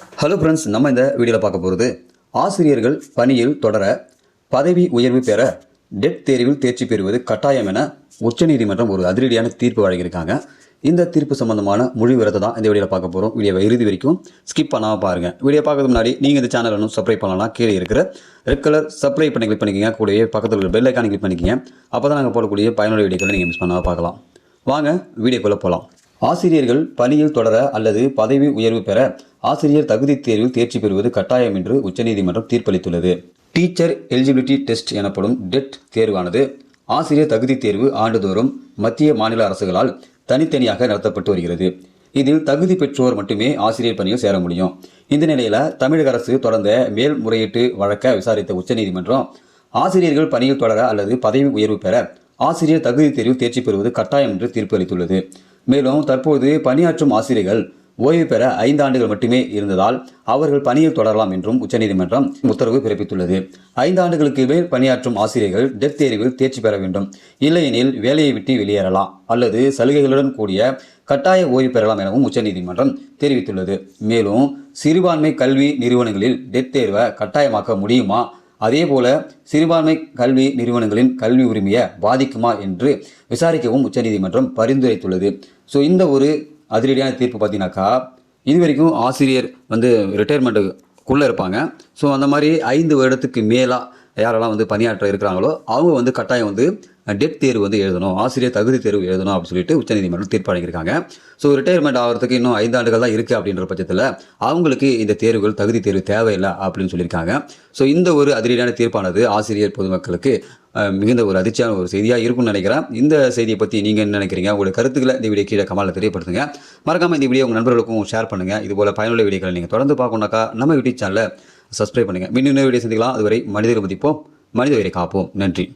Hello friends நம்ம இந்த வீடியோவில் பார்க்க போகிறது ஆசிரியர்கள் பணியில் தொடர பதவி உயர்வு பெற டெட் தேர்வில் தேர்ச்சி பெறுவது கட்டாயம் என உச்சநீதிமன்றம் ஒரு அதிரடியான தீர்ப்பு வழங்கியிருக்காங்க. இந்த தீர்ப்பு சம்பந்தமான முழு விரத்தை தான் இந்த வீடியோவில் பார்க்க போகிறோம் வீடியோவை இறுதி வரைக்கும் ஸ்கிப் பண்ணாமல் பாருங்கள் வீடியோ பார்க்கறது முன்னாடி நீங்கள் இந்த சேனல் ஒன்றும் சப்ஸ்கிரைப் பண்ணலாம் கீழே இருக்கிற ரெட் கலர் சப்ஸ்கிரைப் பண்ணி கிளிக் பண்ணிக்கங்க. கூடவே பக்கத்தில் இருக்கிற பெல் ஐக்கானை கிளிக் பண்ணிக்கங்க. அப்போ தான் நாங்கள் போடக்கூடிய பயனுள்ள வீடியோக்களை நீங்கள் மிஸ் பண்ணாமல் பார்க்கலாம். வாங்க வீடியோக்குள்ளே போகலாம் ஆசிரியர்கள் பணியில் தொடர அல்லது பதவி உயர்வு பெற ஆசிரியர் தகுதி தேர்வில் தேர்ச்சி பெறுவது கட்டாயம் என்று உச்சநீதிமன்றம் தீர்ப்பளித்துள்ளது. டீச்சர் எலிஜிபிலிட்டி டெஸ்ட் எனப்படும் டெட் தேர்வானது ஆசிரியர் தகுதி தேர்வு ஆண்டுதோறும் மத்திய மாநில அரசுகளால் தனித்தனியாக நடத்தப்பட்டு வருகிறது. இதில் தகுதி பெற்றோர் மட்டுமே ஆசிரியர் பணியில் சேர முடியும். இந்த நிலையில தமிழக அரசு தொடர்ந்த மேல்முறையீட்டு வழக்க விசாரித்த உச்சநீதிமன்றம் ஆசிரியர்கள் பணியில் தொடர அல்லது பதவி உயர்வு பெற ஆசிரியர் தகுதி தேர்வில் தேர்ச்சி பெறுவது கட்டாயம் என்று தீர்ப்பு அளித்துள்ளது மேலும் தற்போது பணியாற்றும் ஆசிரியர்கள் ஓய்வு பெற ஐந்து ஆண்டுகள் மட்டுமே இருந்ததால் அவர்கள் பணியில் தொடரலாம் என்றும் உச்சநீதிமன்றம் உத்தரவு பிறப்பித்துள்ளது. ஐந்து ஆண்டுகளுக்கு மேல் பணியாற்றும் ஆசிரியர்கள் டெத் தேர்வில் தேர்ச்சி பெற வேண்டும். இல்லையெனில் வேலையை விட்டு வெளியேறலாம் அல்லது சலுகைகளுடன் கூடிய கட்டாய ஓய்வு பெறலாம் எனவும் உச்சநீதிமன்றம் தெரிவித்துள்ளது. மேலும் சிறுபான்மை கல்வி நிறுவனங்களில் டெத் தேர்வை கட்டாயமாக்க முடியுமா அதேபோல சிறுபான்மை கல்வி நிறுவனங்களின் கல்வி உரிமையை பாதிக்குமா என்று விசாரிக்கவும் உச்சநீதிமன்றம் பரிந்துரைத்துள்ளது. ஸோ இந்த ஒரு அதிரடியான தீர்ப்பு பார்த்தீங்கன்னாக்கா இது வரைக்கும் ஆசிரியர் வந்து ரிட்டையர்மெண்ட்டுக்குள்ளே இருப்பாங்க. ஸோ அந்த மாதிரி ஐந்து வருடத்துக்கு மேலாக யாரெல்லாம் வந்து பணியாற்ற இருக்கிறாங்களோ அவங்க வந்து கட்டாயம் வந்து டெட் தேர்வு வந்து எழுதணும் ஆசிரியர் தகுதி தேர்வு எழுதணும் அப்படின்னு சொல்லிட்டு உச்சநீதிமன்றம் தீர்ப்பு வழங்கியிருக்காங்க ஸோ ரிட்டையர்மெண்ட் ஆகிறதுக்கு இன்னும் ஐந்து ஆண்டுகள் தான் இருக்குது அப்படின்ற பட்சத்தில் அவங்களுக்கு இந்த தேர்வுகள் தகுதி தேர்வு தேவையில்லை அப்படின்னு சொல்லியிருக்காங்க. ஸோ இந்த ஒரு அதிரடியான தீர்ப்பானது ஆசிரியர் பொதுமக்களுக்கு மிகுந்த ஒரு அதிர்ச்சியான ஒரு செய்தியாக இருக்கும்னு நினைக்கிறேன். இந்த செய்தியை பற்றி நீங்கள் என்ன நினைக்கிறீங்க? உங்களுடைய கருத்துக்களை இந்த வீடியோ கீழே கமாலில் தெரியப்படுத்துங்க. மறக்காமல் இந்த வீடியோ உங்கள் நண்பர்களுக்கும் ஷேர் பண்ணுங்கள் இதுபோல் பயனுள்ள வீடியோக்களை நீங்கள் தொடர்ந்து பார்க்கணுன்னாக்கா நம்ம யூடியூப் சேனலை சப்ஸ்கிரைப் பண்ணுங்கள் மீண்டும் இன்னொரு வீடியோ சந்திக்கலாம். அதுவரை மனிதர் மதிப்போம். மனித உயிரை காப்போம். நன்றி.